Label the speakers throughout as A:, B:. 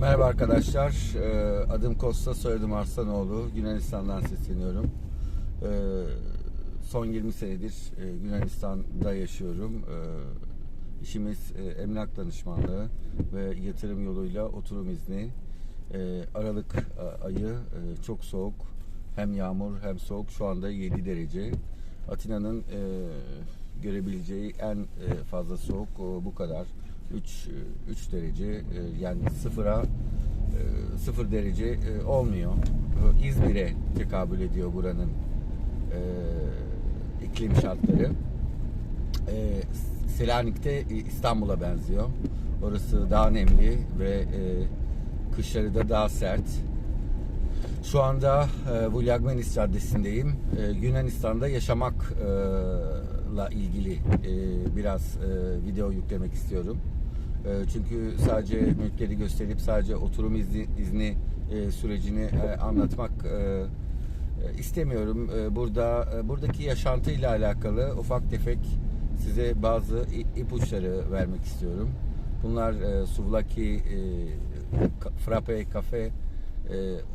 A: Merhaba arkadaşlar. Ee, Adım Kosta, soyadım Arslanoğlu. Yunanistan'dan sesleniyorum. Ee, Son 20 senedir e, Yunanistan'da yaşıyorum. Ee, İşimiz e, emlak danışmanlığı ve yatırım yoluyla oturum izni. Aralık e, ayı çok soğuk. Hem yağmur hem soğuk. Şu anda 7 derece. Atina'nın görebileceği en fazla soğuk bu kadar. 3 3 derece e, yani sıfıra e, sıfır derece e, olmuyor. E, İzmir'e tekabül ediyor buranın e, iklim şartları. E, Selanik'te e, İstanbul'a benziyor. Orası daha nemli ve e, kışları da daha sert. Şu anda e, Vuljagmenis Caddesi'ndeyim. E, Yunanistan'da yaşamakla ilgili e, biraz e, video yüklemek istiyorum. E, çünkü sadece mülkleri gösterip sadece oturum izni, izni e, sürecini e, anlatmak e, istemiyorum. Burada buradaki yaşantıyla alakalı ufak tefek size bazı ipuçları vermek istiyorum. Bunlar Suvlaki, Frappe, Cafe,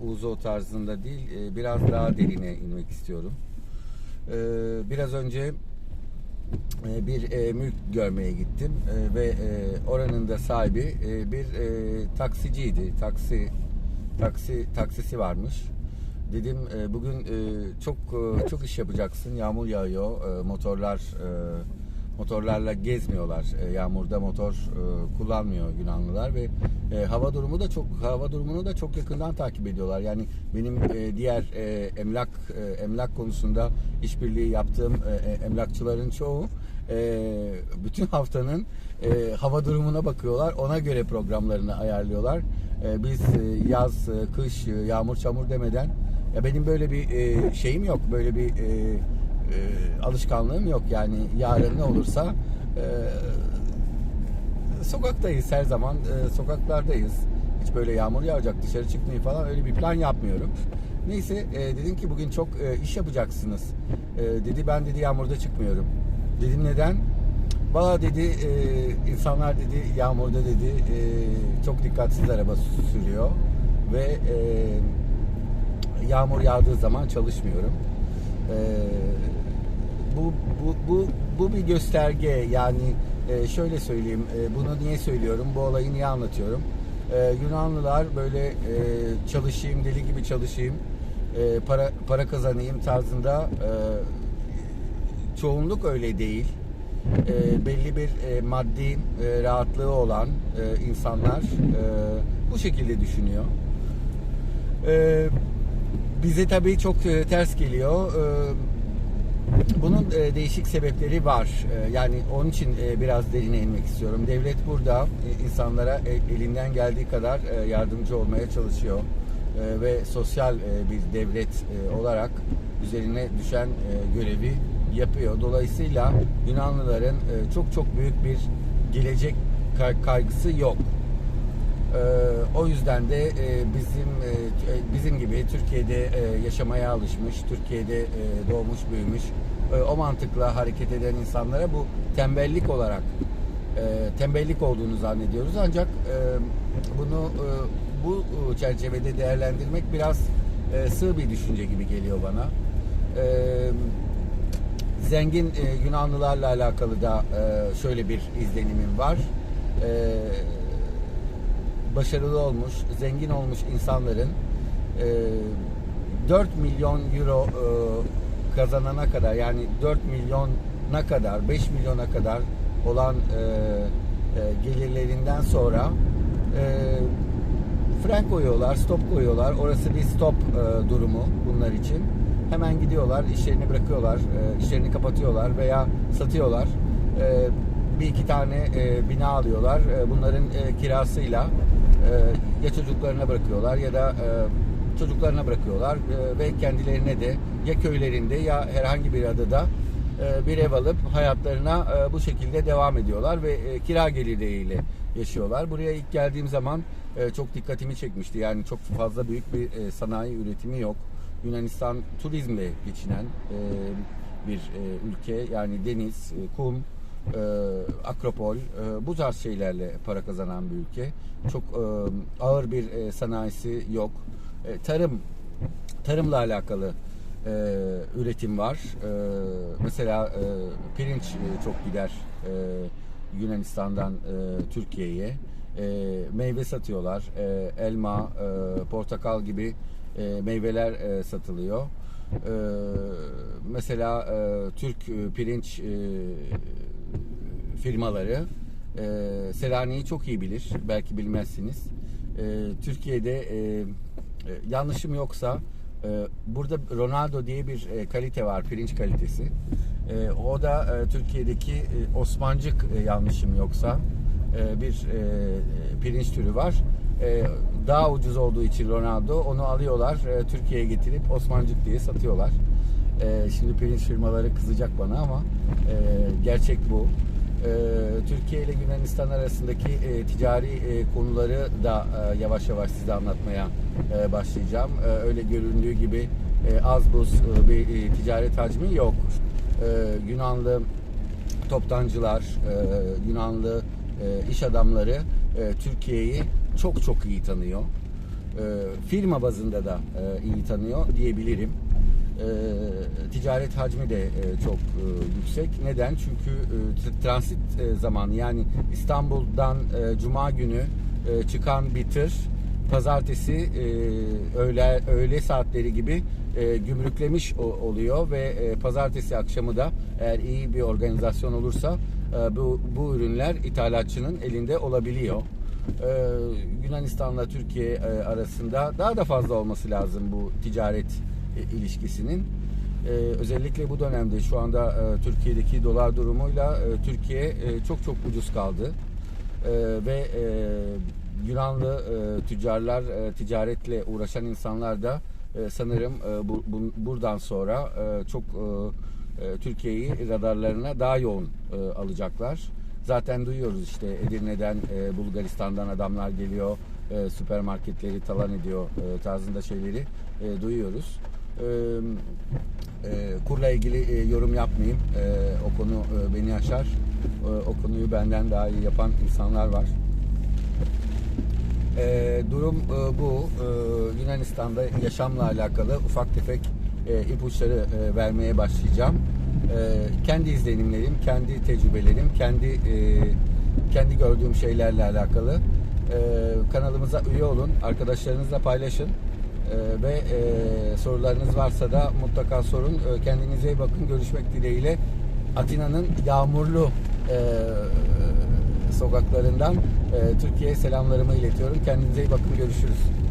A: Uzo tarzında değil, biraz daha derine inmek istiyorum. Biraz önce bir e, mülk görmeye gittim E, ve e, oranın da sahibi bir taksiciydi. Taksi taksi taksisi varmış. Dedim bugün çok çok iş yapacaksın. Yağmur yağıyor. Motorlar motorlarla gezmiyorlar. Yağmurda motor kullanmıyor Yunanlılar ve hava durumu da çok hava durumunu da çok yakından takip ediyorlar. Yani benim diğer emlak emlak konusunda işbirliği yaptığım emlakçıların çoğu e, bütün haftanın e, hava durumuna bakıyorlar. Ona göre programlarını ayarlıyorlar. E, biz e, yaz, e, kış, e, yağmur, çamur demeden ya benim böyle bir e, şeyim yok. Böyle bir e, e, alışkanlığım yok. Yani yarın ne olursa e, sokaktayız her zaman. E, sokaklardayız. Hiç böyle yağmur yağacak dışarı çıkmayı falan öyle bir plan yapmıyorum. Neyse e, dedim ki bugün çok e, iş yapacaksınız. E, dedi ben dedi yağmurda çıkmıyor Dedim neden? Valla dedi e, insanlar dedi yağmurda dedi e, çok dikkatsiz araba sürüyor ve e, yağmur yağdığı zaman çalışmıyorum. E, bu, bu, bu, bu bir gösterge yani e, şöyle söyleyeyim e, bunu niye söylüyorum bu olayı niye anlatıyorum E, Yunanlılar böyle e, çalışayım deli gibi çalışayım e, para para kazanayım tarzında e, çoğunluk öyle değil E, belli bir e, maddi e, rahatlığı olan e, insanlar e, bu şekilde düşünüyor. E, bize tabii çok e, ters geliyor. E, bunun e, değişik sebepleri var. E, yani onun için e, biraz derine inmek istiyorum. Devlet burada e, insanlara e, elinden geldiği kadar e, yardımcı olmaya çalışıyor. Ve sosyal e, bir devlet e, olarak üzerine düşen e, görevi yapıyor. Dolayısıyla Yunanlıların e, çok çok büyük bir gelecek kay- kaygısı yok. Ee, o yüzden de e, bizim e, bizim gibi Türkiye'de e, yaşamaya alışmış, Türkiye'de e, doğmuş, büyümüş, e, o mantıkla hareket eden insanlara bu tembellik olarak e, tembellik olduğunu zannediyoruz. Ancak e, bunu e, bu e, çerçevede değerlendirmek biraz e, sığ bir düşünce gibi geliyor bana. E, zengin e, Yunanlılarla alakalı da e, şöyle bir izlenimim var. E, başarılı olmuş, zengin olmuş insanların e, 4 milyon euro e, kazanana kadar yani 4 milyona kadar 5 milyona kadar olan e, e, gelirlerinden sonra e, fren koyuyorlar, stop koyuyorlar. Orası bir stop e, durumu bunlar için. Hemen gidiyorlar, işlerini bırakıyorlar, e, işlerini kapatıyorlar veya satıyorlar. E, bir iki tane e, bina alıyorlar. E, bunların kirasıyla ya çocuklarına bırakıyorlar ya da çocuklarına bırakıyorlar ve kendilerine de ya köylerinde ya herhangi bir adada bir ev alıp hayatlarına bu şekilde devam ediyorlar ve e, kira gelirleriyle yaşıyorlar. Buraya ilk geldiğim zaman çok dikkatimi çekmişti. Yani çok fazla büyük bir sanayi üretimi yok. Yunanistan turizmle geçinen e, bir e, ülke. Yani deniz, e, kum, e, Akropol, e, bu tarz şeylerle para kazanan bir ülke. Çok e, ağır bir e, sanayisi yok. E, tarım, tarımla alakalı e, üretim var. E, mesela e, pirinç e, çok gider e, Yunanistan'dan e, Türkiye'ye. E, meyve satıyorlar. E, elma, e, portakal gibi e, meyveler e, satılıyor. E, mesela e, Türk e, pirinç e, firmaları e, Selanik'i çok iyi bilir. Belki bilmezsiniz. E, Türkiye'de e, e, yanlışım yoksa e, burada Ronaldo diye bir e, kalite var, pirinç kalitesi. E, o da e, Türkiye'deki e, Osmancık e, yanlışım yoksa e, bir e, pirinç türü var. E, daha ucuz olduğu için Ronaldo onu alıyorlar, e, Türkiye'ye getirip Osmancık diye satıyorlar. E, şimdi pirinç firmaları kızacak bana ama e, gerçek bu. E, Türkiye ile Yunanistan arasındaki e, ticari e, konuları da e, yavaş yavaş size anlatmaya e, başlayacağım. E, öyle göründüğü gibi e, az buz e, bir e, ticaret hacmi yok. E, Yunanlı toptancılar, e, Yunanlı e, iş adamları e, Türkiye'yi çok çok iyi tanıyor. E, firma bazında da e, iyi tanıyor diyebilirim. E, ticaret hacmi de e, çok e, yüksek. Neden? Çünkü e, transit e, zamanı yani İstanbul'dan e, Cuma günü e, çıkan bir tır pazartesi e, öğle öğle saatleri gibi e, gümrüklemiş o- oluyor ve e, pazartesi akşamı da eğer iyi bir organizasyon olursa e, bu bu ürünler ithalatçının elinde olabiliyor. E, Yunanistan'la Türkiye e, arasında daha da fazla olması lazım bu ticaret e, ilişkisinin. E, özellikle bu dönemde şu anda e, Türkiye'deki dolar durumuyla e, Türkiye e, çok çok ucuz kaldı. E, ve e, Yunanlı e, tüccarlar, e, ticaretle uğraşan insanlar da e, sanırım e, bu, bu- buradan sonra e, çok e, e, Türkiye'yi radarlarına daha yoğun e, alacaklar. Zaten duyuyoruz işte Edirne'den, e, Bulgaristan'dan adamlar geliyor, e, süpermarketleri talan ediyor e, tarzında şeyleri e, duyuyoruz. E, e, kurla ilgili e, yorum yapmayayım. E, o konu e, beni aşar. E, o konuyu benden daha iyi yapan insanlar var. E, durum e, bu. E, Yunanistan'da yaşamla alakalı ufak tefek e, ipuçları e, vermeye başlayacağım. E, kendi izlenimlerim, kendi tecrübelerim, kendi e, kendi gördüğüm şeylerle alakalı. E, kanalımıza üye olun, arkadaşlarınızla paylaşın. E, ve e, sorularınız varsa da mutlaka sorun. Kendinize iyi bakın. Görüşmek dileğiyle. Atina'nın yağmurlu e, sokaklarından Türkiye'ye selamlarımı iletiyorum. Kendinize iyi bakın. Görüşürüz.